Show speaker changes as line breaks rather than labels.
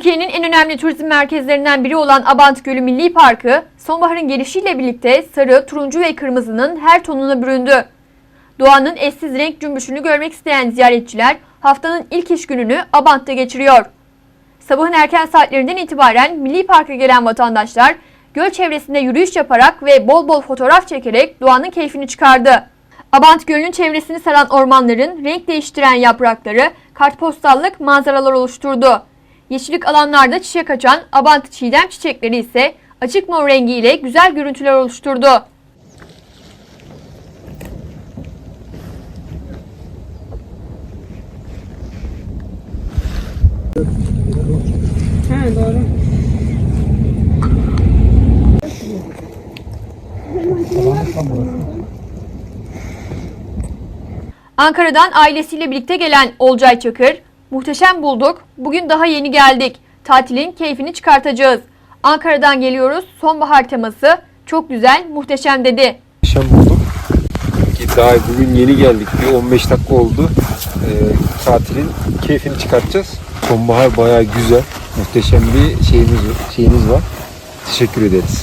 Türkiye'nin en önemli turizm merkezlerinden biri olan Abant Gölü Milli Parkı, sonbaharın gelişiyle birlikte sarı, turuncu ve kırmızının her tonuna büründü. Doğanın eşsiz renk cümbüşünü görmek isteyen ziyaretçiler haftanın ilk iş gününü Abant'ta geçiriyor. Sabahın erken saatlerinden itibaren Milli Park'a gelen vatandaşlar göl çevresinde yürüyüş yaparak ve bol bol fotoğraf çekerek doğanın keyfini çıkardı. Abant Gölü'nün çevresini saran ormanların renk değiştiren yaprakları kartpostallık manzaralar oluşturdu. Yeşillik alanlarda çiçek açan Abant çiğdem çiçekleri ise açık mor rengiyle güzel görüntüler oluşturdu.
Ha doğru.
Ankara'dan ailesiyle birlikte gelen Olcay Çakır, muhteşem bulduk, bugün daha yeni geldik, tatilin keyfini çıkartacağız. Ankara'dan geliyoruz, sonbahar teması, çok güzel, muhteşem dedi.
Akşam bulduk. Ki daha bugün yeni geldik. Bir 15 dakika oldu. Ee, tatilin keyfini çıkartacağız. Sonbahar bayağı güzel. Muhteşem bir şeyimiz, şeyiniz var. Teşekkür ederiz.